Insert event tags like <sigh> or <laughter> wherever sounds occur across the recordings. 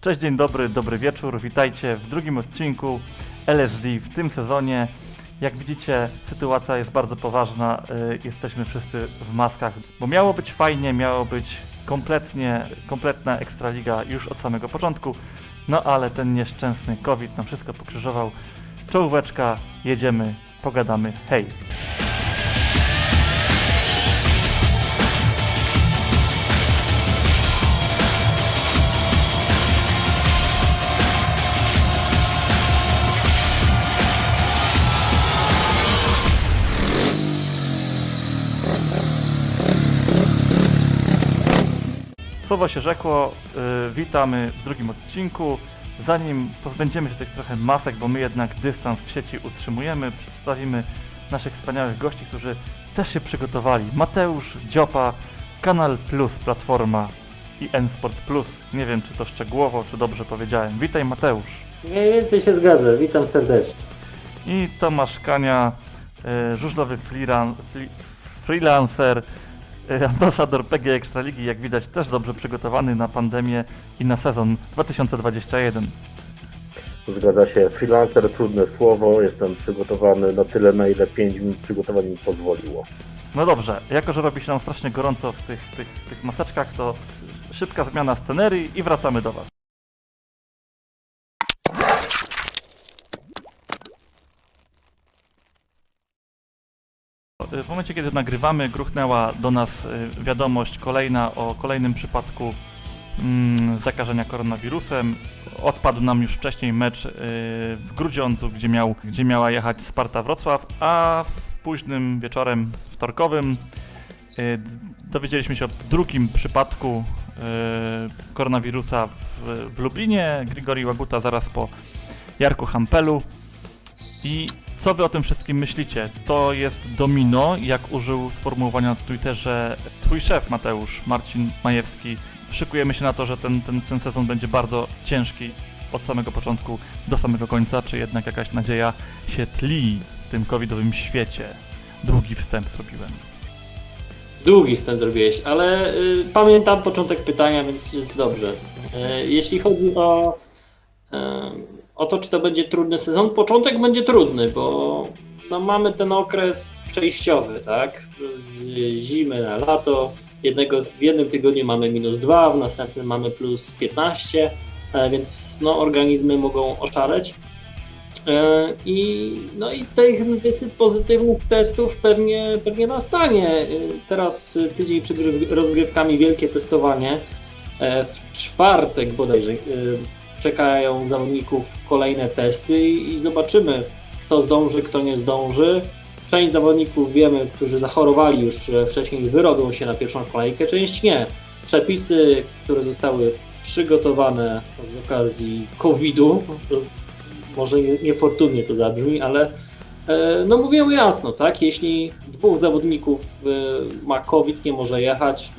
Cześć, dzień dobry, dobry wieczór. Witajcie w drugim odcinku LSD w tym sezonie. Jak widzicie, sytuacja jest bardzo poważna. y, Jesteśmy wszyscy w maskach, bo miało być fajnie, miało być kompletnie, kompletna ekstraliga już od samego początku. No ale ten nieszczęsny COVID nam wszystko pokrzyżował. Czołóweczka, jedziemy, pogadamy. Hej! Słowo się rzekło, y, witamy w drugim odcinku. Zanim pozbędziemy się tych trochę masek, bo my jednak dystans w sieci utrzymujemy, przedstawimy naszych wspaniałych gości, którzy też się przygotowali. Mateusz, Dziopa, Kanal Plus, Platforma i N-Sport Plus. Nie wiem, czy to szczegółowo, czy dobrze powiedziałem. Witaj Mateusz. Mniej więcej się zgadza, witam serdecznie. I Tomasz Kania, y, żużlowy freelan, freelancer, ambasador PG Ekstraligi, jak widać też dobrze przygotowany na pandemię i na sezon 2021. Zgadza się, freelancer, trudne słowo, jestem przygotowany na tyle, na ile 5 minut przygotowań mi pozwoliło. No dobrze, jako że robi się nam strasznie gorąco w tych, tych, w tych maseczkach, to szybka zmiana scenerii i wracamy do Was. W momencie, kiedy nagrywamy, gruchnęła do nas y, wiadomość kolejna o kolejnym przypadku mm, zakażenia koronawirusem. Odpadł nam już wcześniej mecz y, w Grudziądzu, gdzie, miał, gdzie miała jechać Sparta Wrocław, a w późnym wieczorem wtorkowym y, dowiedzieliśmy się o drugim przypadku y, koronawirusa w, w Lublinie. Grigori Łaguta zaraz po Jarku Hampelu. I co wy o tym wszystkim myślicie? To jest domino, jak użył sformułowania na Twitterze twój szef Mateusz, Marcin Majewski. Szykujemy się na to, że ten, ten, ten sezon będzie bardzo ciężki od samego początku do samego końca, czy jednak jakaś nadzieja się tli w tym covidowym świecie? Długi wstęp zrobiłem. Długi wstęp zrobiłeś, ale y, pamiętam początek pytania, więc jest dobrze. Y, jeśli chodzi o, y, o to, czy to będzie trudny sezon, początek będzie trudny, bo no, mamy ten okres przejściowy, tak? Z zimy na lato. Jednego, w jednym tygodniu mamy minus 2, w następnym mamy plus 15, e, więc no, organizmy mogą oszaleć. E, I, no i tych wysyp pozytywnych testów pewnie, pewnie nastanie. E, Teraz tydzień przed rozg- rozgrywkami wielkie testowanie. W czwartek bodajże czekają zawodników kolejne testy i zobaczymy, kto zdąży, kto nie zdąży. Część zawodników wiemy, którzy zachorowali już wcześniej, wyrobią się na pierwszą kolejkę, część nie. Przepisy, które zostały przygotowane z okazji COVID-u, może nie- niefortunnie to zabrzmi, ale e, no mówię jasno, tak? Jeśli dwóch zawodników e, ma COVID, nie może jechać,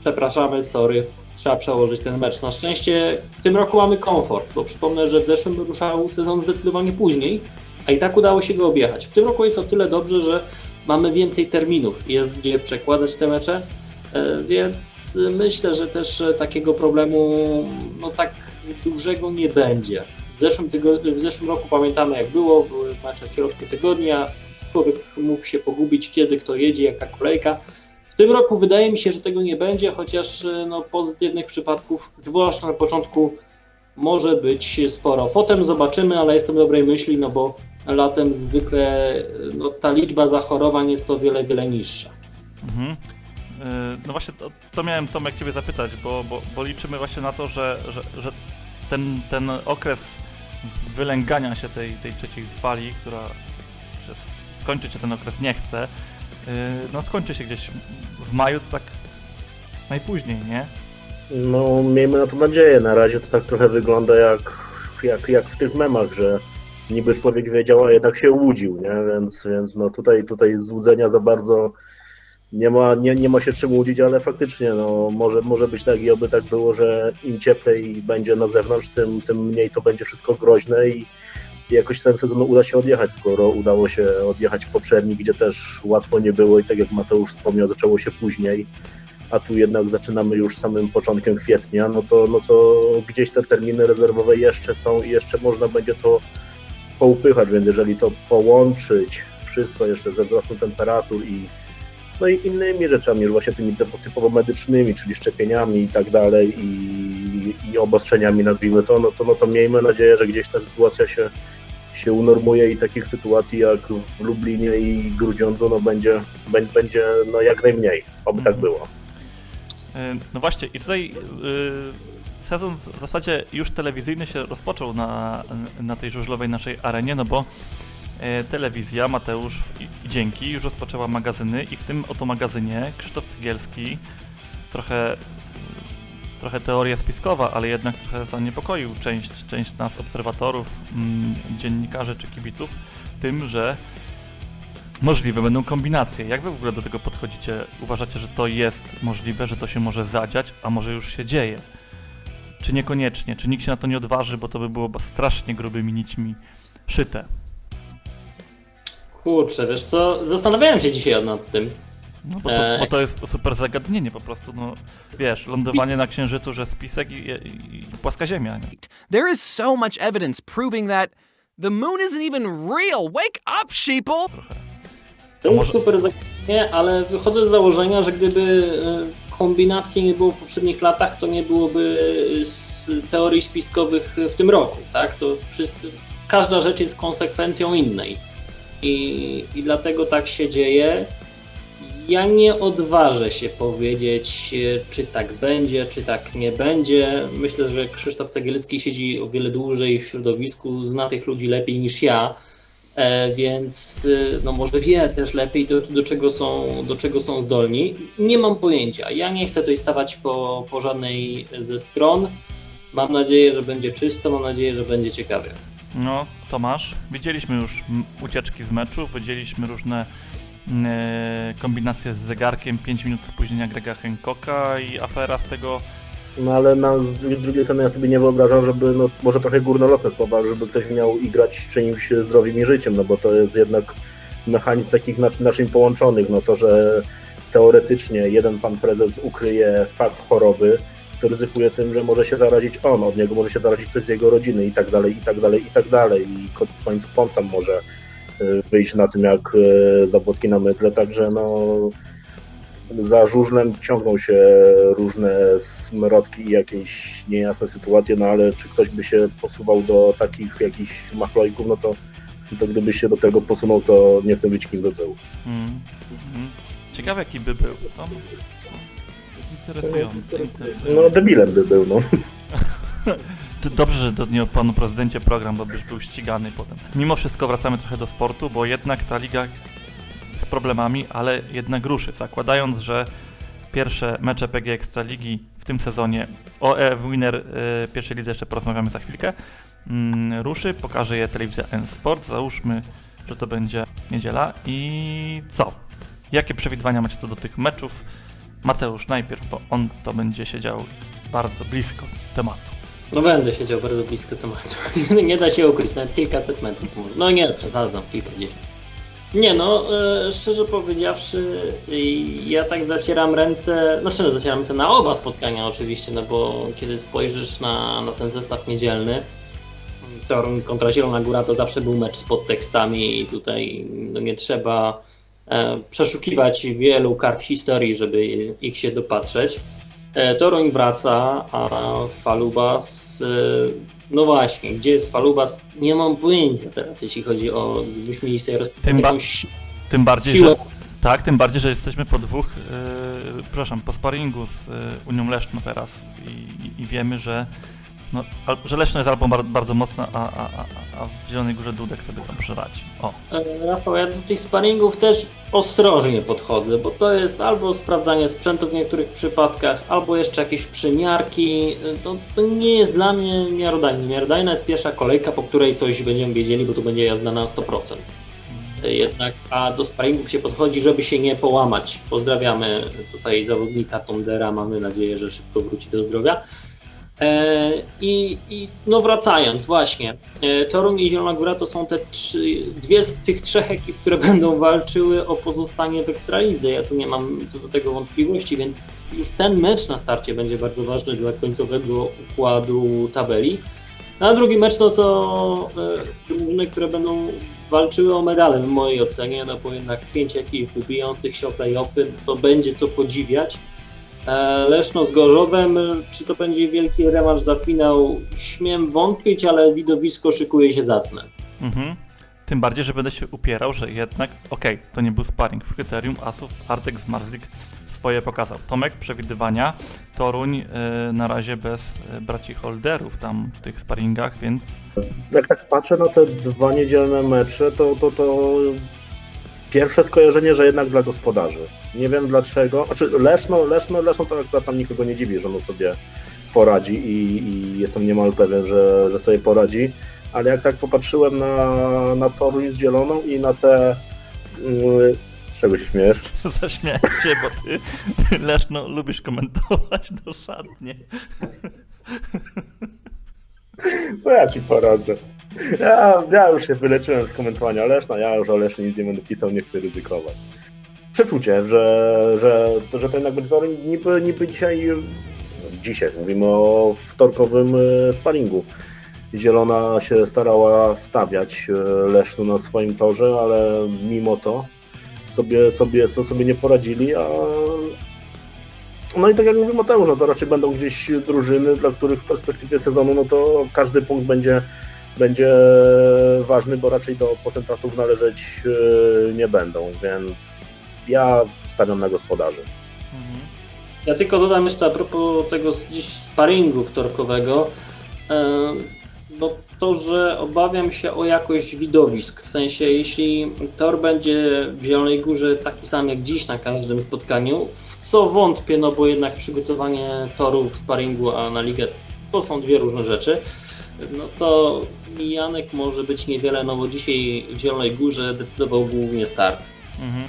przepraszamy, sorry, trzeba przełożyć ten mecz. Na szczęście w tym roku mamy komfort, bo przypomnę, że w zeszłym ruszał sezon zdecydowanie później, a i tak udało się go objechać. W tym roku jest o tyle dobrze, że mamy więcej terminów, jest gdzie przekładać te mecze, e, więc myślę, że też e, takiego problemu no tak dużego nie będzie. W zeszłym, w zeszłym roku pamiętamy jak było, były mecze w środku tygodnia, człowiek mógł się pogubić kiedy kto jedzie, jaka kolejka. W tym roku wydaje mi się, że tego nie będzie, chociaż e, no, pozytywnych przypadków, zwłaszcza na początku, może być sporo. Potem zobaczymy, ale jestem dobrej myśli, no bo latem zwykle e, no, ta liczba zachorowań jest o wiele, wiele niższa. Mhm. Y, No właśnie to, to miałem Tomek Ciebie zapytać, bo, bo, bo liczymy właśnie na to, że, że, że ten, ten okres wylęgania się tej, tej trzeciej fali, która skończyć się ten okres nie chce, no skończy się gdzieś w maju, to tak najpóźniej, nie? No, miejmy na to nadzieję. Na razie to tak trochę wygląda jak, jak, jak w tych memach, że niby człowiek wiedział, a jednak się łudził, nie? Więc, więc no tutaj, tutaj złudzenia za bardzo nie ma, nie, nie ma się czym łudzić, ale faktycznie no, może, może być tak i oby tak było, że im cieplej będzie na zewnątrz, tym, tym mniej to będzie wszystko groźne i jakoś ten sezon uda się odjechać, skoro udało się odjechać poprzedni, gdzie też łatwo nie było i tak jak Mateusz wspomniał, zaczęło się później. a tu jednak zaczynamy już samym początkiem kwietnia, no to, no to gdzieś te terminy rezerwowe jeszcze są i jeszcze można będzie to poupychać, więc jeżeli to połączyć wszystko jeszcze ze wzrostem temperatur i no i innymi rzeczami, już właśnie tymi typo- typowo medycznymi, czyli szczepieniami i tak dalej i, i obostrzeniami nazwijmy to, no to, no to miejmy nadzieję, że gdzieś ta sytuacja się, się unormuje i takich sytuacji jak w Lublinie i Grudziądzu no będzie, będzie, no jak najmniej, oby tak Mhm. było. Y, No właśnie, i tutaj y, sezon w zasadzie już telewizyjny się rozpoczął na, na tej żużlowej naszej arenie, no bo y, telewizja, Mateusz i, Dzięki już rozpoczęła magazyny i w tym oto magazynie Krzysztof Cegielski trochę, trochę teoria spiskowa, ale jednak trochę zaniepokoił część, część nas, obserwatorów, mm, dziennikarzy czy kibiców tym, że Możliwe będą kombinacje. Jak wy w ogóle do tego podchodzicie? Uważacie, że to jest możliwe, że to się może zadziać, a może już się dzieje? Czy niekoniecznie? Czy nikt się na to nie odważy, bo to by było strasznie grubymi nićmi szyte? Kurczę, wiesz co, zastanawiałem się dzisiaj nad tym. No bo to, Eee. bo to jest super zagadnienie po prostu, no wiesz, lądowanie na księżycu, że spisek i, i, i płaska ziemia. Nie? There is so much evidence proving that the moon isn't even real. Wake up, sheeple! Trochę. To jest może- super zagadnienie, ale wychodzę z założenia, że gdyby e, kombinacji nie było w poprzednich latach, to nie byłoby z teorii spiskowych w tym roku, tak? To wszystko, każda rzecz jest konsekwencją innej. I, I dlatego tak się dzieje. Ja nie odważę się powiedzieć, e, czy tak będzie, czy tak nie będzie. Myślę, że Krzysztof Cegielski siedzi o wiele dłużej w środowisku, zna tych ludzi lepiej niż ja. E, więc e, no może wie też lepiej, do, do, czego są, do czego są zdolni. Nie mam pojęcia. Ja nie chcę tutaj stawać po, po żadnej ze stron. Mam nadzieję, że będzie czysto, mam nadzieję, że będzie ciekawie. No, Tomasz, widzieliśmy już ucieczki z meczu, widzieliśmy różne m, e, kombinacje z zegarkiem, 5 minut spóźnienia Grega Hancocka i afera z tego No ale na, z, drugiej- strony ja sobie nie wyobrażam, żeby, no może trochę górnolotne słowa, żeby ktoś miał igrać czyimś zdrowiem i życiem, no bo to jest jednak mechanizm takich nac- naczyń połączonych, no to, że teoretycznie jeden pan prezes ukryje fakt choroby, to ryzykuje tym, że może się zarazić on, od niego może się zarazić ktoś z jego rodziny i tak dalej, i tak dalej, i tak dalej. I ko- w końcu on sam może wyjść na tym jak y, Zabłocki na mydle, także no za żużlem ciągną się różne smrodki i jakieś niejasne sytuacje, no ale czy ktoś by się posuwał do takich jakichś machlojków, no to, to gdyby się do tego posunął, to nie chcę być kim do tyłu. Mm. Mhm. Ciekawe jaki by był. No, interesujący, interesujący. No debilem by był, no. <laughs> Dobrze, że o panu prezydencie program, bo byś był ścigany potem. Mimo wszystko wracamy trochę do sportu, bo jednak ta liga z problemami, ale jednak ruszy. Zakładając, że pierwsze mecze PG Ekstraligi w tym sezonie, o EF Winner y, pierwszej lidze jeszcze porozmawiamy za chwilkę, mm, ruszy, pokaże je telewizja N-Sport, załóżmy, że to będzie niedziela i co? Jakie przewidywania macie co do tych meczów? Mateusz najpierw, bo on to będzie siedział bardzo blisko tematu. No będę siedział bardzo blisko tematu. <laughs> nie da się ukryć, nawet kilkaset metrów. No nie, przesadzam, kilkadziesiąt. Nie no, e, szczerze powiedziawszy, ja tak zacieram ręce, znaczy no, zacieram ręce na oba spotkania oczywiście, no bo kiedy spojrzysz na, na ten zestaw niedzielny, Toruń kontra Zielona Góra to zawsze był mecz z podtekstami i tutaj no, nie trzeba e, przeszukiwać wielu kart historii, żeby ich się dopatrzeć. E, Toruń wraca, a Falubas, e, no właśnie, gdzie jest Falubas? Nie mam pojęcia teraz, jeśli chodzi o, gdybyśmy mieli sobie Tym ba- Tym bardziej, siłę. że, tak, tym bardziej, że jesteśmy po dwóch, yy, przepraszam, po sparingu z Unią Leszno teraz i, i wiemy, że, no, jest albo bar, bardzo mocna, a, a, a, w Zielonej Górze Dudek sobie tam przyradzi. O, E, Rafał, ja do tych sparingów też ostrożnie podchodzę, bo to jest albo sprawdzanie sprzętu w niektórych przypadkach, albo jeszcze jakieś przymiarki. E, To, to nie jest dla mnie miarodajne. Miarodajna jest pierwsza kolejka, po której coś będziemy wiedzieli, bo to będzie jazda na 100%. E, Jednak, a do sparingów się podchodzi, żeby się nie połamać. Pozdrawiamy tutaj zawodnika Tondera, mamy nadzieję, że szybko wróci do zdrowia. E, I, I no wracając, właśnie, e, Toruń i Zielona Góra to są te trzy, dwie z tych trzech ekip, które <laughs> będą walczyły o pozostanie w Ekstralidze. Ja tu nie mam co do tego wątpliwości, więc już ten mecz na starcie będzie bardzo ważny dla końcowego układu tabeli. No, A drugi mecz no to e, drużyny, które będą walczyły o medale w mojej ocenie, no bo jednak pięć ekip ubijających się o playoffy, to będzie co podziwiać. E, Leszno z Gorzowem, e, czy to będzie wielki rewanż za finał? Śmiem wątpić, ale widowisko szykuje się zacne. Mhm. Tym bardziej, że będę się upierał, że jednak, okej, to nie był sparring w kryterium asów, Artek z Marzlik swoje pokazał. Tomek, przewidywania, Toruń e, na razie bez braci holderów tam w tych sparingach, więc Jak tak patrzę na te dwa niedzielne mecze, to, to, to pierwsze skojarzenie, że jednak dla gospodarzy. Nie wiem dlaczego. Znaczy Leszno, Leszno, Leszno to akurat tam nikogo nie dziwi, że ono sobie poradzi i, i jestem niemal pewien, że, że sobie poradzi. Ale jak tak popatrzyłem na, na Toruń z Zieloną i na te... Yy, z czego się śmiesz? <laughs> zaśmiałem się, bo ty, <laughs> Leszno, lubisz komentować dosadnie. Co ja ci poradzę? Ja, ja już się wyleczyłem z komentowania Leszna, ja już o Lesznie nic nie będę pisał, nie chcę ryzykować. Przeczucie, że, że, to, że będzie tory niby, niby dzisiaj, dzisiaj mówimy o wtorkowym e, sparingu. Zielona się starała stawiać e, Lesznu na swoim torze, ale mimo to sobie, sobie, so- sobie nie poradzili, a no i tak jak mówił Mateusz, no to raczej będą gdzieś drużyny, dla których w perspektywie sezonu no to każdy punkt będzie, będzie ważny, bo raczej do potentratów należeć e, nie będą, więc ja stawiam na gospodarzy. Mhm. Ja tylko dodam jeszcze a propos tego dziś sparingu wtorkowego, bo to, że obawiam się o jakość widowisk. W sensie, jeśli tor będzie w Zielonej Górze taki sam jak dziś na każdym spotkaniu, w co wątpię, no bo jednak przygotowanie toru w sparingu, a na ligę to są dwie różne rzeczy, no to Janek może być niewiele, no bo dzisiaj w Zielonej Górze decydował głównie start. Mhm.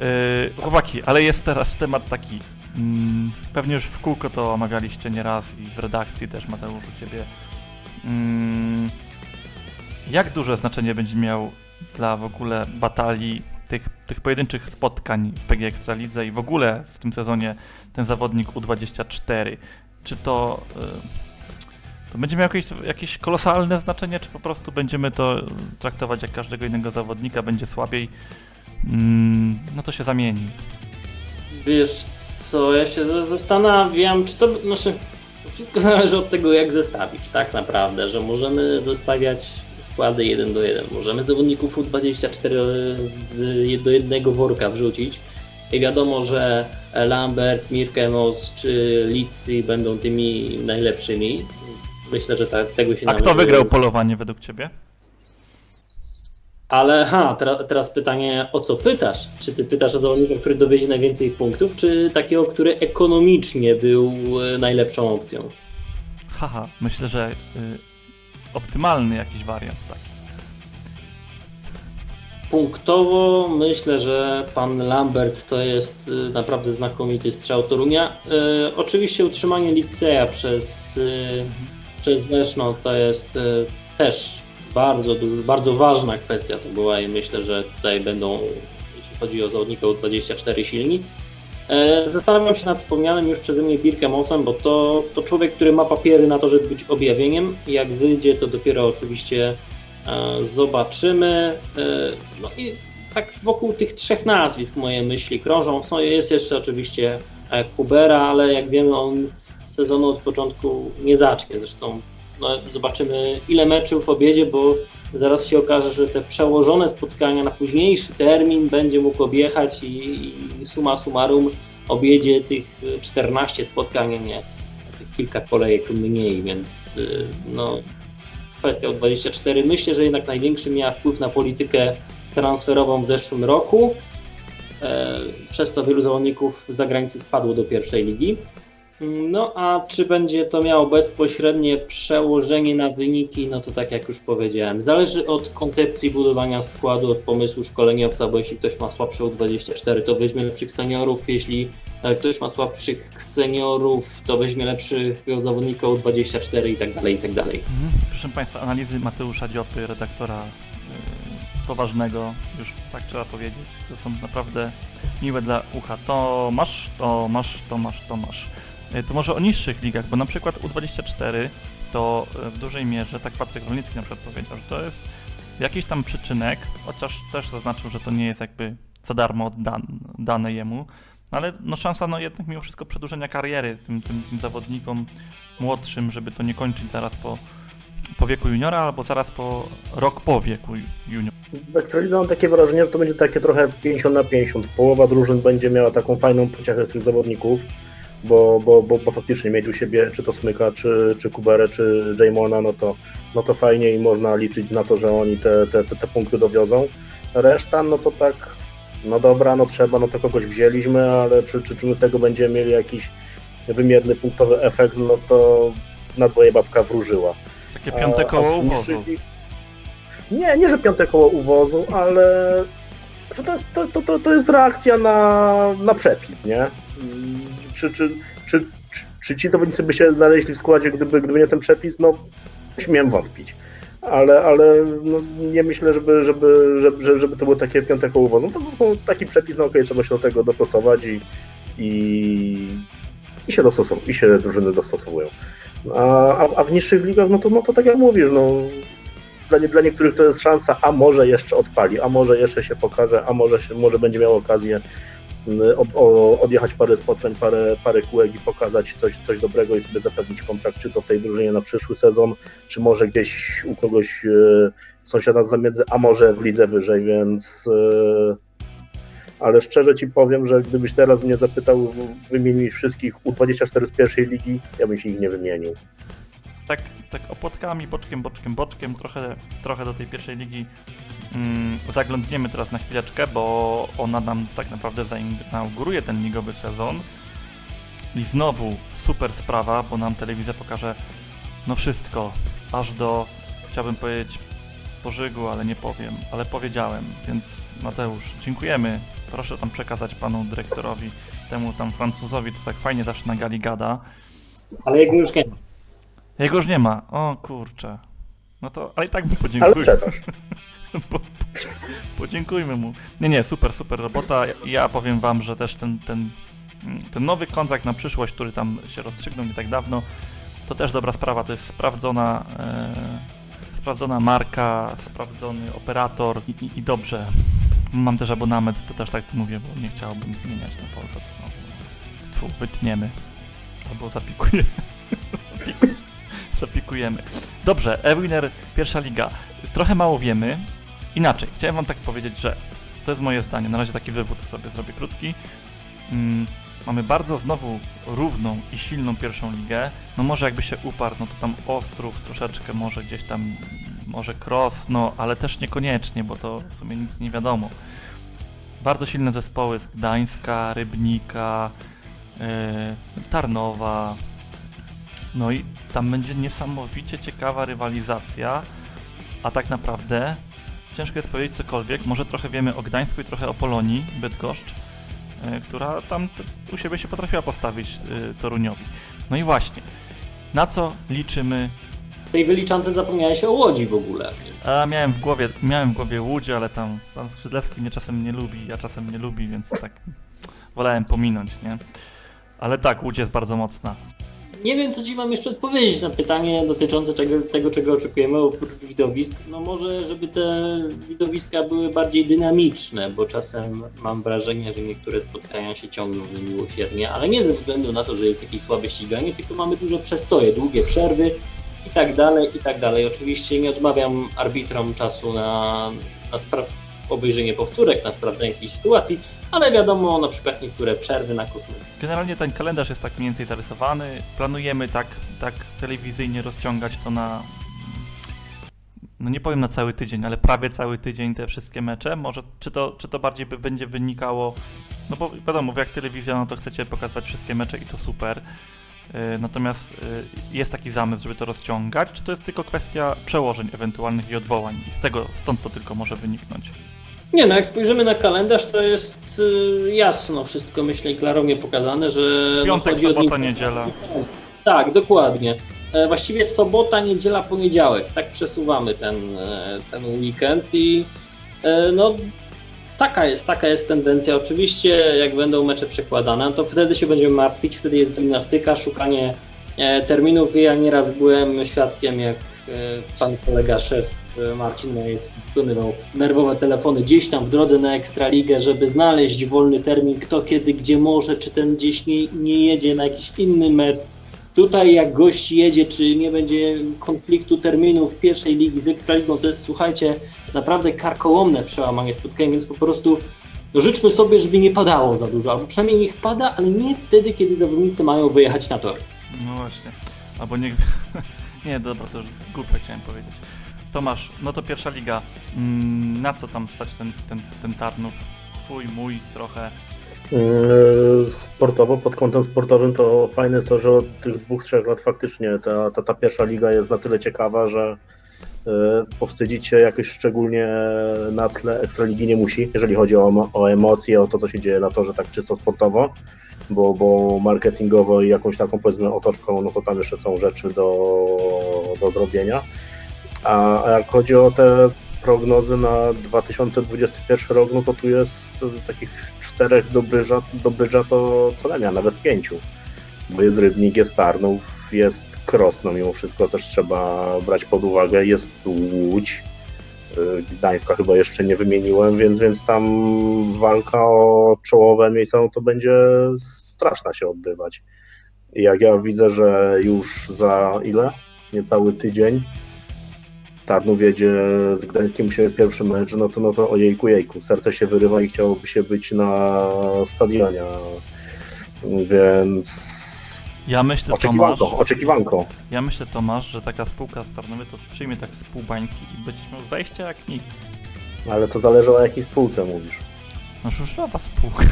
Yy, chłopaki, ale jest teraz temat taki. Mm, pewnie już w kółko to omawialiście nieraz i w redakcji też, Mateusz, u ciebie. Mm, jak duże znaczenie będzie miał dla w ogóle batalii tych, tych pojedynczych spotkań w PG Ekstralidze i w ogóle w tym sezonie ten zawodnik U24? Czy to, yy, to będzie miało jakieś, jakieś kolosalne znaczenie, czy po prostu będziemy to traktować jak każdego innego zawodnika, będzie słabiej? Mm, no to się zamieni. Wiesz co, ja się za- zastanawiam, czy to, znaczy, to wszystko <laughs> zależy od tego, jak zestawić, tak naprawdę, że możemy zestawiać składy 1 do 1, możemy zawodników U24 z- do jednego worka wrzucić i wiadomo, że Lambert, Mirkemos czy Litsi będą tymi najlepszymi. Myślę, że ta, tego się A kto wygrał polowanie według ciebie? Ale ha, teraz, teraz pytanie, o co pytasz? Czy ty pytasz o zawodnika, który dowiezie najwięcej punktów, czy takiego, który ekonomicznie był e, najlepszą opcją? Haha, myślę, że y, optymalny jakiś wariant taki. Punktowo myślę, że pan Lambert to jest y, naprawdę znakomity strzał Torunia. Y, oczywiście utrzymanie Licea przez, y, przez Leszno to jest y, też bardzo, bardzo ważna kwestia to była i myślę, że tutaj będą, jeśli chodzi o zawodnika U24 silni. E, Zastanawiam się nad wspomnianym już przeze mnie Birkemosem, bo to, to człowiek, który ma papiery na to, żeby być objawieniem. Jak wyjdzie, to dopiero oczywiście e, zobaczymy. E, No i tak wokół tych trzech nazwisk moje myśli krążą. No, jest jeszcze oczywiście Kubera, ale jak wiemy, on sezonu od początku nie zacznie. Zresztą no, zobaczymy, ile meczów objedzie, bo zaraz się okaże, że te przełożone spotkania na późniejszy termin będzie mógł objechać i, i summa summarum objedzie tych y, 14 spotkań, nie kilka kolejek mniej, więc y, no, kwestia o 24. Myślę, że jednak największy miała wpływ na politykę transferową w zeszłym roku, e, przez co wielu zawodników z zagranicy spadło do pierwszej ligi. No a czy będzie to miało bezpośrednie przełożenie na wyniki, no to tak jak już powiedziałem, zależy od koncepcji budowania składu, od pomysłu szkoleniowca, bo jeśli ktoś ma słabsze U24, to weźmie lepszych seniorów, jeśli e, ktoś ma słabszych seniorów, to weźmie lepszych zawodnika U24 i tak dalej, i tak dalej. Mhm. Proszę Państwa, analizy Mateusza Dziopy, redaktora y, poważnego, już tak trzeba powiedzieć. To są naprawdę miłe dla ucha. To masz, to masz, to masz, to może o niższych ligach, bo na przykład U24 to y, w dużej mierze, tak Patryk Rolnicki na przykład powiedział, że to jest jakiś tam przyczynek, chociaż też zaznaczył, że to nie jest jakby za darmo dane jemu, no ale no szansa no jednak mimo wszystko przedłużenia kariery tym, tym, tym zawodnikom młodszym, żeby to nie kończyć zaraz po, po wieku juniora, albo zaraz po rok po wieku ju- juniora. W Ekstralidze mam takie wrażenie, że to będzie takie trochę 50 na 50. Połowa drużyn będzie miała taką fajną pociechę z tych zawodników, bo, bo, bo, bo faktycznie mieć u siebie czy to Smyka, czy, czy Kuberę, czy Jamona, no to, no to fajnie i można liczyć na to, że oni te, te, te, te punkty dowiozą. Reszta, no to tak, no dobra, no trzeba, no to kogoś wzięliśmy, ale czy, czy, czy my z tego będziemy mieli jakiś wymierny punktowy efekt, no to na dwoje babka wróżyła. Takie piąte koło uwozu. Nie, nie, że piąte koło uwozu, ale to, jest, to, to, to, to jest reakcja na, na przepis, nie? Czy, czy, czy, czy, ci zawodnicy by się znaleźli w składzie, gdyby, gdyby nie ten przepis? No, śmiem wątpić. Ale, ale no, nie myślę, żeby, żeby, żeby, żeby to było takie piąte koło uwozu. To po prostu taki przepis, no okej, trzeba się do tego dostosować i, i, i się dostosowują, i się drużyny dostosowują. A, a, a w niższych ligach, no to, no to tak jak mówisz, no, dla, nie, dla niektórych to jest szansa, a może jeszcze odpali, a może jeszcze się pokaże, a może, się, może będzie miał okazję o, o, odjechać parę spotkań, parę, parę kółek i pokazać coś, coś dobrego i sobie zapewnić kontrakt, czy to w tej drużynie na przyszły sezon, czy może gdzieś u kogoś y, sąsiada zamiedzy, a może w lidze wyżej, więc y, ale szczerze ci powiem, że gdybyś teraz mnie zapytał wymienić wszystkich U24 z pierwszej ligi, ja bym się ich nie wymienił. Tak, tak opłatkami, boczkiem, boczkiem, boczkiem, trochę, trochę do tej pierwszej ligi zaglądniemy teraz na chwileczkę, bo ona nam tak naprawdę zainauguruje ten ligowy sezon. I znowu super sprawa, bo nam telewizja pokaże no wszystko, aż do, chciałbym powiedzieć, pożygu, ale nie powiem, ale powiedziałem, więc Mateusz, dziękujemy. Proszę tam przekazać panu dyrektorowi, temu tam Francuzowi, to tak fajnie zawsze na gali gada. Ale jego już nie ma. Jego już nie ma. O kurczę. No to, ale i tak mu Ale podziękuję. przekaż. Po, <laughs> podziękujmy mu. Nie, nie, super, super robota. Ja powiem wam, że też ten, ten, ten nowy kontrakt na przyszłość, który tam się rozstrzygnął nie tak dawno, to też dobra sprawa. To jest sprawdzona, e, sprawdzona marka, sprawdzony operator i, i, i dobrze. Mam też abonament, to też tak to mówię, bo nie chciałbym zmieniać na Polsat znowu. Tfu, wytniemy. Albo zapikujemy. <laughs> Zapiku, zapikujemy. Dobrze, Ewiner, pierwsza liga. Trochę mało wiemy. Inaczej, chciałem wam tak powiedzieć, że to jest moje zdanie. Na razie taki wywód sobie zrobię krótki. Mm, mamy bardzo znowu równą i silną pierwszą ligę. No może jakby się uparł, no to tam Ostrów troszeczkę, może gdzieś tam, może Cross, no ale też niekoniecznie, bo to w sumie nic nie wiadomo. Bardzo silne zespoły z Gdańska, Rybnika, yy, Tarnowa. No i tam będzie niesamowicie ciekawa rywalizacja, a tak naprawdę ciężko jest powiedzieć cokolwiek. Może trochę wiemy o Gdańsku i trochę o Polonii, Bydgoszcz, yy, która tam u siebie się potrafiła postawić yy, Toruniowi. No i właśnie, na co liczymy W tej wyliczance zapomniałeś o Łodzi w ogóle. a miałem w głowie, miałem w głowie Łódź, ale tam pan Skrzydlewski mnie czasem nie lubi, ja czasem nie lubi, więc tak wolałem pominąć, nie? Ale tak, Łódź jest bardzo mocna. Nie wiem, co ci mam jeszcze odpowiedzieć na pytanie dotyczące tego, tego, czego oczekujemy oprócz widowisk. No może, żeby te widowiska były bardziej dynamiczne, bo czasem mam wrażenie, że niektóre spotkania się ciągną niemiłosiernie, ale nie ze względu na to, że jest jakieś słabe ściganie, tylko mamy duże przestoje, długie przerwy i tak dalej, i tak dalej. Oczywiście nie odmawiam arbitrom czasu na, na obejrzenie powtórek, na sprawdzenie jakiejś sytuacji, ale wiadomo, na przykład niektóre przerwy na kosmetykę. Generalnie ten kalendarz jest tak mniej więcej zarysowany. Planujemy tak, tak telewizyjnie rozciągać to na. No nie powiem na cały tydzień, ale prawie cały tydzień te wszystkie mecze. Może czy to, czy to bardziej by będzie wynikało. No bo wiadomo, jak telewizja, no to chcecie pokazać wszystkie mecze i to super. E, Natomiast e, jest taki zamysł, żeby to rozciągać, czy to jest tylko kwestia przełożeń ewentualnych i odwołań? I z tego, stąd to tylko może wyniknąć. Nie no, jak spojrzymy na kalendarz, to jest y, jasno wszystko, myślę, i klarownie pokazane, że... no, Piątek, chodzi o sobota, niedziela. Tak, dokładnie. E, Właściwie sobota, niedziela, poniedziałek. Tak przesuwamy ten, e, ten weekend i e, no taka jest, taka jest tendencja. Oczywiście jak będą mecze przekładane, to wtedy się będziemy martwić, wtedy jest gimnastyka, szukanie e, terminów. Ja nieraz byłem świadkiem, jak e, pan kolega szef Marcin Majewski wykonywał nerwowe telefony gdzieś tam w drodze na Ekstraligę, żeby znaleźć wolny termin, kto kiedy, gdzie może, czy ten gdzieś nie, nie jedzie na jakiś inny mecz. Tutaj jak gość jedzie, czy nie będzie konfliktu terminów pierwszej ligi z Ekstraligą, to jest, słuchajcie, naprawdę karkołomne przełamanie spotkań, więc po prostu no życzmy sobie, żeby nie padało za dużo, albo przynajmniej niech pada, ale nie wtedy, kiedy zawodnicy mają wyjechać na tor. No właśnie. Albo nie. <laughs> nie, dobra, to już głupio chciałem powiedzieć. Tomasz, no to pierwsza liga. Mm, Na co tam stać ten, ten, ten Tarnów? Twój, mój trochę. Yy, Sportowo, pod kątem sportowym to fajne jest to, że od tych dwóch, trzech lat faktycznie ta, ta, ta pierwsza liga jest na tyle ciekawa, że yy, powstydzić się jakoś szczególnie na tle Ekstraligi nie musi, jeżeli chodzi o, o emocje, o to, co się dzieje na torze tak czysto sportowo, bo, bo marketingowo i jakąś taką powiedzmy otoczką, no to tam jeszcze są rzeczy do, do zrobienia. A, jak chodzi o te prognozy na 2021 rok, no to tu jest takich czterech do Brydża, do Brydża to co najmniej, nawet pięciu. Bo jest Rybnik, jest Tarnów, jest Krosno, mimo wszystko też trzeba brać pod uwagę, jest Łódź, y, Gdańska chyba jeszcze nie wymieniłem, więc, więc tam walka o czołowe miejsca, no to będzie straszna się odbywać. Jak ja widzę, że już za ile? Niecały tydzień Tarnów jedzie z Gdańskiem się pierwszy mecz, no to, no to ojejku, jejku, serce się wyrywa i chciałoby się być na stadionie, więc Ja myślę, Tomasz, oczekiwanko, oczekiwanko. ja myślę, Tomasz, że taka spółka z Tarnowy to przyjmie tak z pół bańki i będziesz miał wejście jak nic. Ale to zależy o jakiej spółce mówisz. No żużlowa spółka.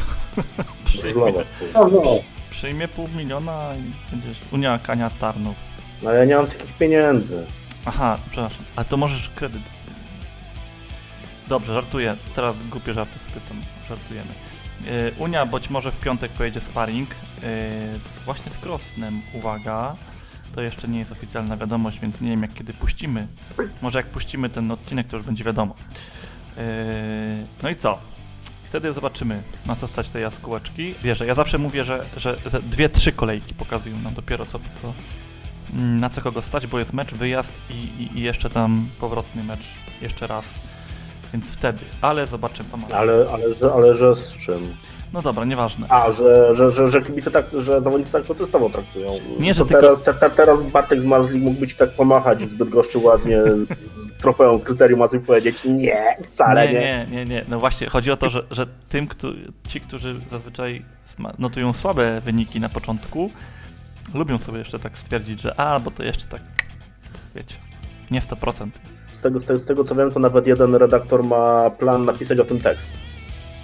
<laughs> przyjmie, Żużlowa spółka. No, no. przyjmie pół miliona i będziesz Unia Kania Tarnów. No ja nie mam takich pieniędzy. Aha, przepraszam, ale to możesz kredyt. Dobrze, żartuję. Teraz głupie żarty spytam. Żartujemy. Yy, Unia być może w piątek pojedzie sparring yy, właśnie z Krosnem. Uwaga, to jeszcze nie jest oficjalna wiadomość, więc nie wiem jak kiedy puścimy. Może jak puścimy ten odcinek, to już będzie wiadomo. Yy, no i co? Wtedy zobaczymy, na co stać te jaskółeczki. Wierzę, ja zawsze mówię, że, że, że dwie, trzy kolejki pokazują nam dopiero co, co, na co kogo stać, bo jest mecz, wyjazd i, i, i jeszcze tam powrotny mecz jeszcze raz. Więc wtedy, ale zobaczymy. Tomasz. Ale, ale, że- ale że z czym? No dobra, nieważne. A, że, że, że, że kibice tak, że zawodnicy tak protestowo traktują. Nie, że to tylko- teraz, te, te, teraz Bartek z Marzlik mógłby ci tak pomachać zbyt goszczy ładnie <laughs> z, z trofeum, z kryterium masu i powiedzieć nie, wcale nie, nie. nie, nie, nie. No właśnie, chodzi o to, że, że tym, kto, ci, którzy zazwyczaj notują słabe wyniki na początku, lubią sobie jeszcze tak stwierdzić, że a, bo to jeszcze tak, wiecie, nie 100%. Z tego, z, tego, z tego co wiem, to nawet jeden redaktor ma plan napisać o tym tekst.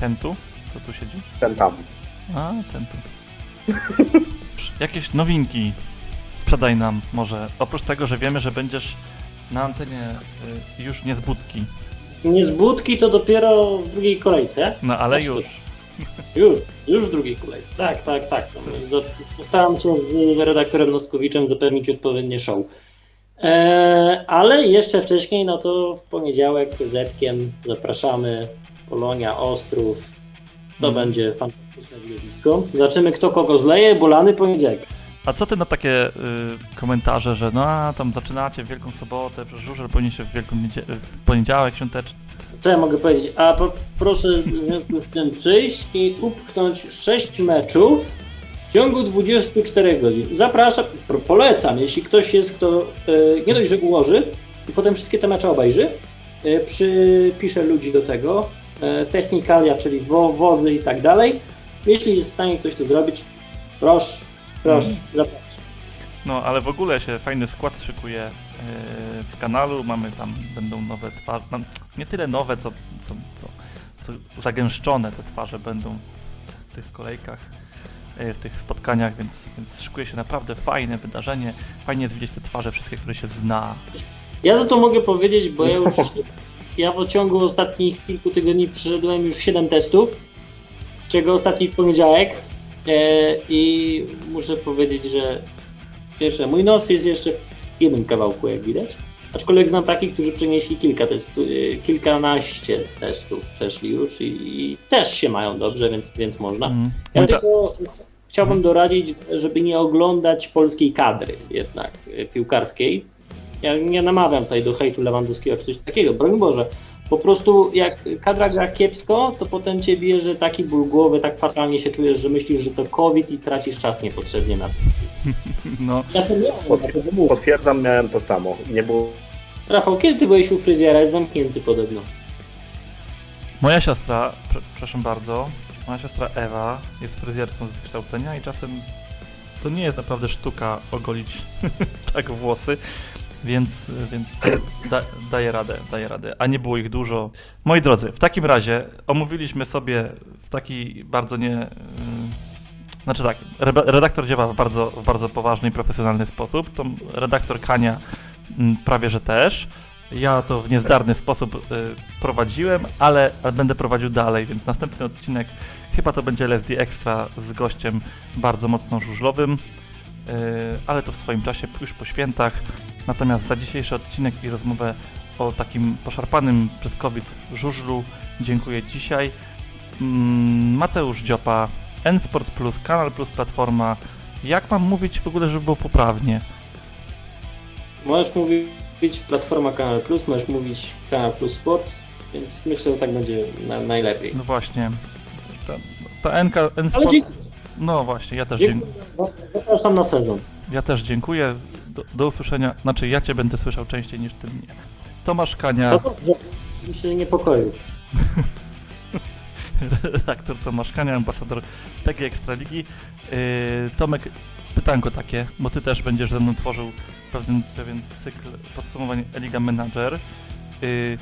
Ten tu? Kto tu siedzi? Ten tam. A, ten tu. <laughs> Jakieś nowinki sprzedaj nam może. Oprócz tego, że wiemy, że będziesz na antenie y, już nie z budki. Nie z budki to dopiero w drugiej kolejce. No ale już. Już, już w drugiej kolejce. Tak, tak, tak. Postaram się z redaktorem Noskowiczem zapewnić odpowiednie show. E, ale jeszcze wcześniej, no to w poniedziałek Zetkiem zapraszamy Polonia, Ostrów. To Mhm. będzie fantastyczne widowisko. Zobaczymy kto kogo zleje, bo lany poniedziałek. A co ty na takie y, komentarze, że no a, tam zaczynacie w Wielką Sobotę, przecież żużel powinien się w Wielką niedzie- w poniedziałek świąteczny. Co ja mogę powiedzieć? A po, proszę w związku z tym przyjść i upchnąć 6 meczów w ciągu 24 godzin. Zapraszam, polecam, jeśli ktoś jest, kto e, nie dość, że ułoży i potem wszystkie te mecze obejrzy, e, przypisze ludzi do tego, e, technikalia, czyli wo, wozy i tak dalej. Jeśli jest w stanie ktoś to zrobić, proszę, proszę, Mhm. zapraszam. No ale w ogóle się fajny skład szykuje y, w kanalu, mamy tam, będą nowe twarze, no, nie tyle nowe, co, co, co, co zagęszczone te twarze będą w tych kolejkach. y, w tych spotkaniach, więc, więc szykuje się naprawdę fajne wydarzenie. Fajnie jest widzieć te twarze wszystkie, które się zna. Ja za to mogę powiedzieć, bo ja już <laughs> ja w ciągu ostatnich kilku tygodni przyszedłem już 7 testów, z czego ostatni w poniedziałek e, i muszę powiedzieć, że pierwsze, mój nos jest jeszcze jednym kawałku, jak widać. Aczkolwiek znam takich, którzy przenieśli kilka testu, e, kilkanaście testów przeszli już i, i też się mają dobrze, więc, więc można. Mm. Ja ta- tylko chciałbym doradzić, żeby nie oglądać polskiej kadry jednak y, piłkarskiej. Ja nie namawiam tutaj do hejtu Lewandowskiego czy coś takiego, broń Boże. Po prostu jak kadra gra kiepsko, to potem cię bierze taki ból głowy, tak fatalnie się czujesz, że myślisz, że to COVID i tracisz czas niepotrzebnie na to. No, Ja to miałem. Potwierdzam, miałem to samo. Nie było Rafał, kiedy ty byłeś u fryzjera? Jest zamknięty podobno. moja siostra, pre, przepraszam bardzo, moja siostra Ewa jest fryzjerką z wykształcenia i czasem to nie jest naprawdę sztuka ogolić <laughs> tak włosy, więc, więc da, daje radę, daje radę, a nie było ich dużo. Moi drodzy, w takim razie omówiliśmy sobie w taki bardzo nie... y, Znaczy tak, redaktor działa w bardzo, w bardzo poważny i profesjonalny sposób, to redaktor Kania mm, prawie że też. Ja to w niezdarny sposób y, prowadziłem, ale ale będę prowadził dalej, więc następny odcinek chyba to będzie LSD Extra z gościem bardzo mocno żużlowym, y, ale to w swoim czasie, już po świętach. Natomiast za dzisiejszy odcinek i rozmowę o takim poszarpanym przez COVID żużlu dziękuję dzisiaj. Mm, Mateusz Dziopa, N-Sport Plus, Kanal Plus Platforma. Jak mam mówić w ogóle, żeby było poprawnie? Możesz mówić Platforma Kanal Plus, możesz mówić Kanal Plus Sport, więc myślę, że tak będzie na, najlepiej. No właśnie. Ta, ta NK, N-Sport... dziękuję. No właśnie, ja też, dzien... dziękuję. Zapraszam na sezon. ja też dziękuję. Do, do usłyszenia. Znaczy, ja Cię będę słyszał częściej niż Ty mnie. Tomasz Kania, To dobrze. Mi się niepokoił. <laughs> redaktor Tomasz Kania, ambasador PG Ekstraligi. Yy, Tomek, pytanko takie, bo Ty też będziesz ze mną tworzył pewien, pewien cykl podsumowań Liga Manager. Yy,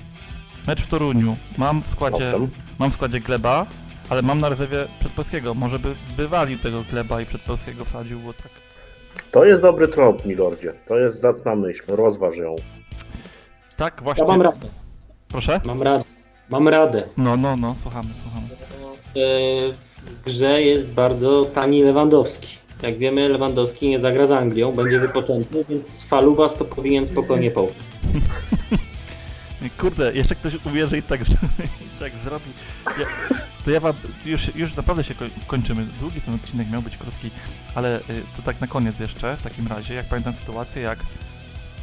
mecz w Toruniu. Mam w składzie, Owszem. mam w składzie Gleba, ale mam na rezerwie Przedpolskiego. Może by wywalił tego Gleba i Przedpolskiego wsadził, bo tak To jest dobry trop, milordzie. To jest zacna myśl. Rozważ ją. Tak, właśnie. Ja mam radę. Proszę? Mam radę. Mam radę. No, no, no, słuchamy, słuchamy. E, W grze jest bardzo tani Lewandowski. Jak wiemy, Lewandowski nie zagra z Anglią, będzie wypoczęty, więc Falubas to powinien spokojnie połknąć. <laughs> Kurde, jeszcze ktoś uwierzy i tak, <laughs> i tak zrobi. Ja, to ja wam, już, już naprawdę się koń- kończymy. Długi ten odcinek miał być krótki, ale y, to tak na koniec jeszcze, w takim razie, jak pamiętam sytuację, jak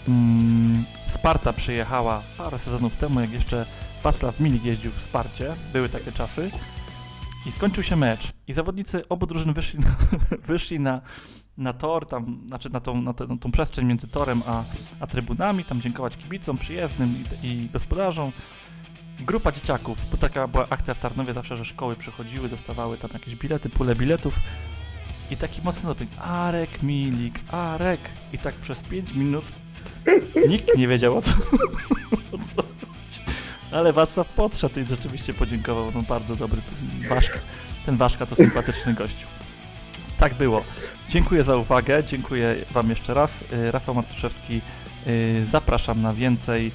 mm, Sparta przyjechała parę sezonów temu, jak jeszcze Wacław Milik jeździł w Sparcie, były takie czasy, i skończył się mecz i zawodnicy obu drużyn wyszli na, <laughs> wyszli na, na tor, tam, znaczy na tą, na, tę- na tą przestrzeń między torem a, a trybunami, tam dziękować kibicom, przyjezdnym i, i gospodarzom. Grupa dzieciaków, bo taka była akcja w Tarnowie zawsze, że szkoły przychodziły, dostawały tam jakieś bilety, pulę biletów i taki mocny doping, Arek Milik, Arek i tak przez 5 minut nikt nie wiedział o co, <laughs> o co. ale Wacław podszedł i rzeczywiście podziękował, no bardzo dobry Waszka, ten Waszka to sympatyczny gościu. Tak było. Dziękuję za uwagę, dziękuję Wam jeszcze raz. Y, Rafał Martuszewski, y, zapraszam na więcej.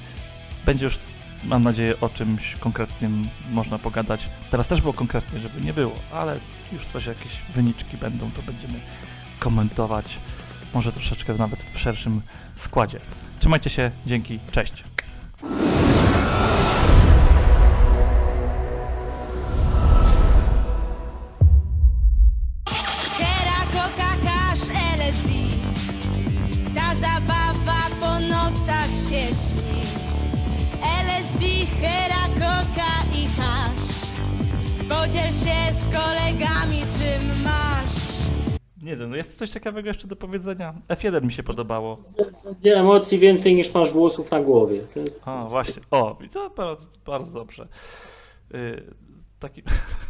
Będzie już, mam nadzieję, o czymś konkretnym można pogadać. Teraz też było konkretnie, żeby nie było, ale już coś, jakieś wyniczki będą, to będziemy komentować. Może troszeczkę nawet w szerszym składzie. Trzymajcie się, dzięki, cześć. Ciekawego jeszcze do powiedzenia. F1 mi się podobało. Będzie emocji więcej niż masz włosów na głowie. O, właśnie. O, bardzo, bardzo dobrze. Yy, taki... <laughs>